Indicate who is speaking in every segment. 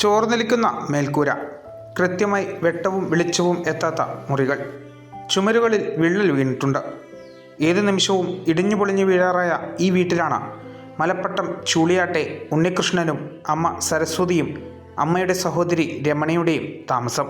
Speaker 1: ചോർന്നിലിക്കുന്ന മേൽക്കൂര കൃത്യമായി വെട്ടവും വെളിച്ചവും എത്താത്ത മുറികൾ. ചുമരുകളിൽ വിള്ളൽ വീണിട്ടുണ്ട്. ഏത് നിമിഷവും ഇടിഞ്ഞു പൊളിഞ്ഞു വീഴാറായ ഈ വീട്ടിലാണ് മലപ്പട്ടം ചൂളിയാട്ടെ ഉണ്ണികൃഷ്ണനും അമ്മ സരസ്വതിയും അമ്മയുടെ സഹോദരി രമണിയുടെയും താമസം.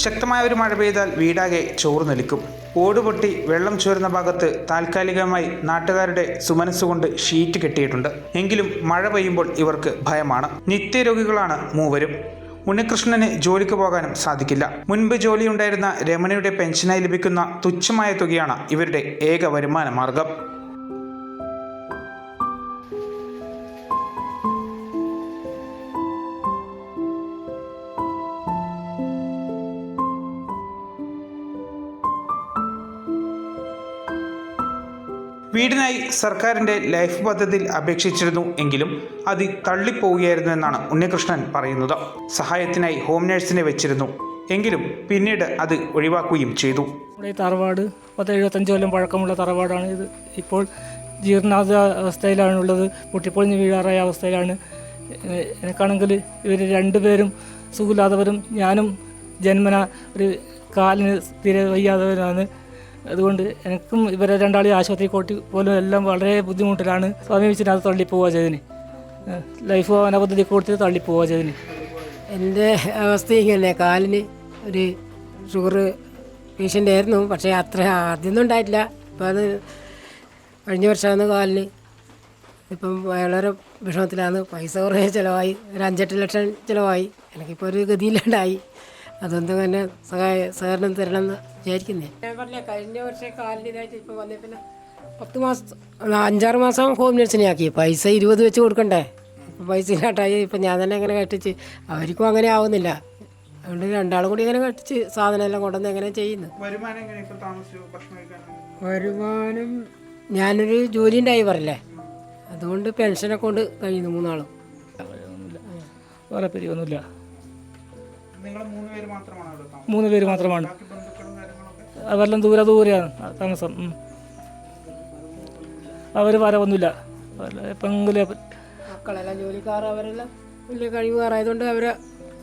Speaker 1: ശക്തമായ ഒരു മഴ പെയ്താൽ വീടാകെ ചോർന്നൊലിക്കും ഓടുപൊട്ടി വെള്ളം ചോരുന്ന ഭാഗത്ത് താൽക്കാലികമായി നാട്ടുകാരുടെ സുമനസ്സുകൊണ്ട് ഷീറ്റ് കെട്ടിയിട്ടുണ്ട്. എങ്കിലും മഴ പെയ്യുമ്പോൾ ഇവർക്ക് ഭയമാണ്. നിത്യരോഗികളാണ് മൂവരും. ഉണ്ണികൃഷ്ണന് ജോലിക്ക് പോകാനും സാധിക്കില്ല. മുൻപ് ജോലിയുണ്ടായിരുന്ന രമണിയുടെ പെൻഷനായി ലഭിക്കുന്ന തുച്ഛമായ തുകയാണ് ഇവരുടെ ഏക വരുമാന മാർഗം വീടിനായി സർക്കാരിന്റെ ലൈഫ് പദ്ധതിയിൽ അപേക്ഷിച്ചിരുന്നു എങ്കിലും അത് തള്ളിപ്പോവുകയായിരുന്നു എന്നാണ് ഉണ്ണികൃഷ്ണൻ പറയുന്നത്. സഹായത്തിനായി ഹോം നഴ്സിനെ വെച്ചിരുന്നു. എങ്കിലും പിന്നീട് അത് ഒഴിവാക്കുകയും ചെയ്തു.
Speaker 2: നമ്മുടെ ഈ തറവാട് പത്ത് എഴുപത്തഞ്ച് കൊല്ലം പഴക്കമുള്ള തറവാടാണ് ഇത്. ഇപ്പോൾ ജീർണാത അവസ്ഥയിലാണുള്ളത്. പൊട്ടിപ്പൊളിഞ്ഞ് വീഴാറായ അവസ്ഥയിലാണ്. എനിക്കാണെങ്കിൽ ഇവർ രണ്ടുപേരും സുഖമില്ലാത്തവരും ഞാനും ജന്മന ഒരു കാലിന് തീരെ വയ്യാത്തവരാണ് അതുകൊണ്ട് എനിക്കും ഇവരെ രണ്ടാളി ആശുപത്രി കോട്ടി പോലും എല്ലാം വളരെ ബുദ്ധിമുട്ടിലാണ്. സമീപിച്ചിട്ട് അത് തള്ളിപ്പോവുക ചെയ്തതിന്. ലൈഫ് ഭവന പദ്ധതി കൊടുത്ത് തള്ളിപ്പോവുക ചെയ്തതിന്.
Speaker 3: എന്റെ അവസ്ഥ ഇങ്ങനെ കാലിന് ഒരു ഷുഗർ പേഷ്യന്റ് ആയിരുന്നു പക്ഷേ അത്ര ആദ്യമൊന്നും ഉണ്ടായിട്ടില്ല. ഇപ്പം അത് കഴിഞ്ഞ വർഷമാണ് കാലിന് ഇപ്പം വളരെ വിഷമത്തിലാണ് പൈസ കുറേ ചിലവായി. ഒരു അഞ്ചെട്ട് ലക്ഷം ചിലവായി. എനിക്കിപ്പോൾ ഒരു ഗതിയില്ലാണ്ടായി. അതൊന്നും തന്നെ സഹായ സഹകരണം തരണം എന്ന് വിചാരിക്കുന്നേ. ഞാൻ പറഞ്ഞ കഴിഞ്ഞ വർഷം കാലിന് ഇപ്പോൾ ഇപ്പം വന്നേ പിന്നെ പത്ത് മാസം അഞ്ചാറ് മാസം ഹോം നഴ്സിനെ ആക്കി. പൈസ ഇരുപത് വെച്ച് കൊടുക്കണ്ടേ? ഇപ്പം പൈസ ഇല്ലാട്ടായി ഇപ്പം ഞാൻ തന്നെ അങ്ങനെ കട്ടിച്ച് അവർക്കും അങ്ങനെ ആവുന്നില്ല. അതുകൊണ്ട് രണ്ടാളും കൂടി ഇങ്ങനെ കെട്ടിച്ച് സാധനം എല്ലാം കൊണ്ടുവന്ന് എങ്ങനെ ചെയ്യുന്നു? വരുമാനം ഞാനൊരു ജോലി ഉണ്ടായി പറയല്ലേ അതുകൊണ്ട് പെൻഷനൊക്കെ കൊണ്ട് കഴിയുന്നു മൂന്നാളും.
Speaker 2: വേറെ പിരിവൊന്നുമില്ല.
Speaker 1: മൂന്ന് പേര് മാത്രമാണ്
Speaker 2: മൂന്ന് പേര് മാത്രമാണ്. അവരെല്ലാം ദൂരെ ദൂരെയാണ് താമസം. അവർ വരവൊന്നുമില്ല. എപ്പെങ്കിലും
Speaker 3: മക്കളെല്ലാം ജോലിക്കാർ അവരെല്ലാം വലിയ കഴിവുകാരായതുകൊണ്ട് അവർ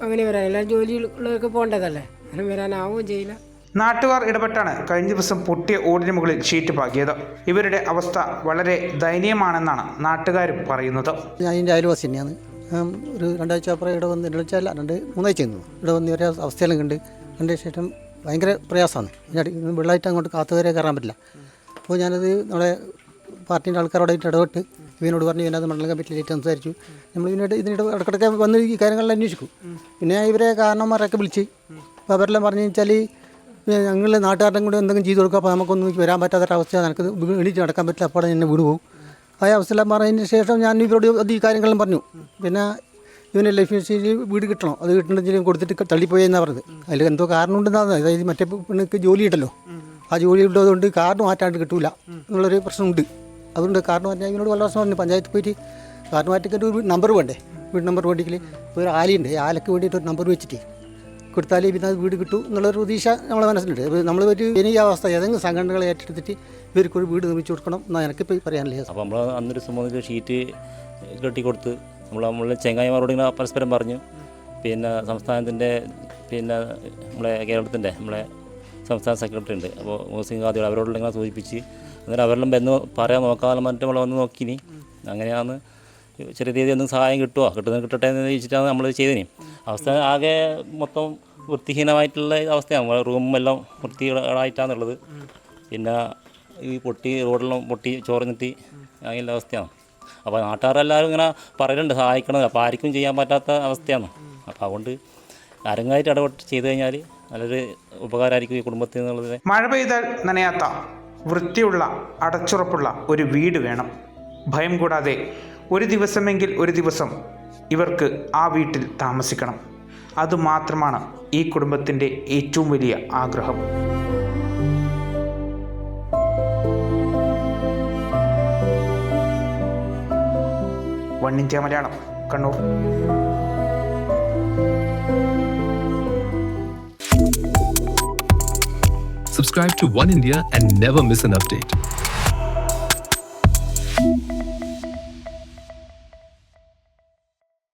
Speaker 3: അങ്ങനെ വരാൻ എല്ലാം ജോലിയുള്ളവർക്ക് പോകേണ്ടതല്ലേ? അങ്ങനെ വരാനാവുകയും ചെയ്യില്ല.
Speaker 1: നാട്ടുകാർ ഇടപെട്ടാണ് കഴിഞ്ഞ ദിവസം പൊട്ടിയ ഓടിന് മുകളിൽ ഷീറ്റ് പാകിയത്. ഇവരുടെ അവസ്ഥ വളരെ ദയനീയമാണെന്നാണ് നാട്ടുകാരും പറയുന്നത്.
Speaker 4: ഞാൻ അയൽവാസിനെയാണ് അയൽവാസി തന്നെയാണ്. ഒരു രണ്ടാഴ്ച അപ്പുറം ഇവിടെ വന്ന് രണ്ടാഴ്ച അല്ല രണ്ട് മൂന്നാഴ്ച ചെയ്യുന്നു ഇവിടെ വന്ന് ഒരു അവസ്ഥയെല്ലാം കണ്ട് രണ്ട് ശേഷം ഭയങ്കര പ്രയാസമാണ്. വെള്ളമായിട്ട് അങ്ങോട്ട് കാത്തുവരെ കയറാൻ പറ്റില്ല. അപ്പോൾ ഞാനത് നമ്മുടെ പാർട്ടീന്റെ ആൾക്കാരോടായിട്ട് ഇടപെട്ട് ഇവനോട് പറഞ്ഞു ഇവനത് മണ്ഡലം കമ്മിറ്റിയിലേക്ക് സംസാരിച്ചു. നമ്മൾ ഇതിനായിട്ട് ഇതിനിടെ ഇടക്കിടയ്ക്ക് വന്ന് ഈ കാര്യങ്ങളെല്ലാം അന്വേഷിക്കും. പിന്നെ ഇവരെ കാരണന്മാരൊക്കെ വിളിച്ച് അപ്പോൾ അവരെല്ലാം പറഞ്ഞു വെച്ചാൽ ഞങ്ങൾ നാട്ടുകാരുടെ കൂടെ എന്തെങ്കിലും ചെയ്ത് കൊടുക്കുക അപ്പോൾ നമുക്കൊന്നും വരാൻ പറ്റാത്തൊരവസ്ഥ എനിക്ക് എണീറ്റ് നടക്കാൻ പറ്റില്ല അപ്പോൾ എന്നെ വീട് പോകും ആ അവസ്ഥയെല്ലാം പറഞ്ഞതിന് ശേഷം ഞാൻ ഇവരോട് അത് ഈ കാര്യങ്ങളും പറഞ്ഞു. പിന്നെ ഇവന് ലൈഫ് ഇൻഷുറൻസിൽ വീട് കിട്ടണം. അത് കിട്ടണമെങ്കിലും കൊടുത്തിട്ട് തള്ളിപ്പോയെന്നാണ് പറഞ്ഞത്. അതിൽ എന്തോ കാരണം ഉണ്ടെന്നാണ് അതായത് മറ്റേ പെണ്ണുക്ക് ജോലി കിട്ടല്ലോ ആ ജോലി ഉള്ളതുകൊണ്ട് കാർഡ് മാറ്റാണ്ട് കിട്ടൂല. എന്നുള്ളൊരു പ്രശ്നമുണ്ട്. അതുകൊണ്ട് കാർഡ് മാറ്റാൻ ഇവനോട് വളരെ പ്രശ്നം പറഞ്ഞു പഞ്ചായത്ത് പോയിട്ട് കാർഡ് മാറ്റിക്കൊരു നമ്പർ വേണ്ടേ? വീട് നമ്പർ വേണ്ടിയെങ്കിൽ ഒരു ആലിയുണ്ട്. ആലക്ക് വേണ്ടിയിട്ട് ഒരു നമ്പർ വെച്ചിട്ട് കൊടുത്താലേ പിന്നെ അത് വീട് കിട്ടൂ എന്നുള്ളൊരു പ്രതീക്ഷ നമ്മളെ മനസ്സിലുണ്ട്. നമ്മൾ ഒരു ഇനി അവസ്ഥ ഏതെങ്കിലും സംഘടനകളെ ഏറ്റെടുത്തിട്ട് ഇവർക്കൊരു വീട് നിർമ്മിച്ചു കൊടുക്കണം എന്നാണ് എനിക്കിപ്പോൾ പറയാനില്ല
Speaker 5: അപ്പോൾ നമ്മൾ അന്നൊരു സംബന്ധിച്ച് ഷീറ്റ് കെട്ടി കൊടുത്ത് നമ്മൾ നമ്മളെ ചെങ്ങായിമാരോട് ഇങ്ങനെ പരസ്പരം പറഞ്ഞു. പിന്നെ സംസ്ഥാനത്തിന്റെ പിന്നെ നമ്മളെ കേരളത്തിന്റെ നമ്മളെ സംസ്ഥാന സെക്രട്ടറി ഉണ്ട്. അപ്പോൾ മുസ്ലിം ഖാദികൾ അവരോട് ഇങ്ങനെ സൂചിപ്പിച്ച് അന്നേരം അവരെല്ലാം വന്ന് പറയാൻ നോക്കാതെ മറ്റു നമ്മൾ വന്ന് നോക്കിനി അങ്ങനെയാണ് ചെറിയ രീതിയിൽ ഒന്നും സഹായം കിട്ടുമോ കിട്ടുന്നത് കിട്ടട്ടെ എന്ന് ചോദിച്ചിട്ടാണ് നമ്മൾ ചെയ്തതിന് അവസ്ഥ ആകെ മൊത്തം വൃത്തിഹീനമായിട്ടുള്ള അവസ്ഥയാണ്. റൂമെല്ലാം വൃത്തികേടായിട്ടാണുള്ളത് പിന്നെ ഈ പൊട്ടി റോഡെല്ലാം പൊട്ടി ചോർന്നിട്ട് അങ്ങനെയുള്ള അവസ്ഥയാണ്. അപ്പോൾ നാട്ടുകാരെല്ലാവരും ഇങ്ങനെ പറയുന്നുണ്ട് സഹായിക്കണം. അപ്പോൾ ആർക്കും ചെയ്യാൻ പറ്റാത്ത അവസ്ഥയാണ്. അപ്പോൾ അതുകൊണ്ട് ആരെങ്കിലുമായിട്ട് ഇടപെട്ട് ചെയ്തു കഴിഞ്ഞാൽ നല്ലൊരു ഉപകാരമായിരിക്കും ഈ കുടുംബത്തിൽ നിന്നുള്ളത്
Speaker 1: മഴ പെയ്താൽ നനയാത്ത വൃത്തിയുള്ള അടച്ചുറപ്പുള്ള ഒരു വീട് വേണം. ഭയം കൂടാതെ ഒരു ദിവസമെങ്കിൽ ഒരു ദിവസം ഇവർക്ക് ആ വീട്ടിൽ താമസിക്കണം. അതുമാത്രമാണ് ഈ കുടുംബത്തിന്റെ ഏറ്റവും വലിയ ആഗ്രഹം വണ്ണിന്ത്യ Malayalam Kannur
Speaker 6: subscribe to One India and never miss an update.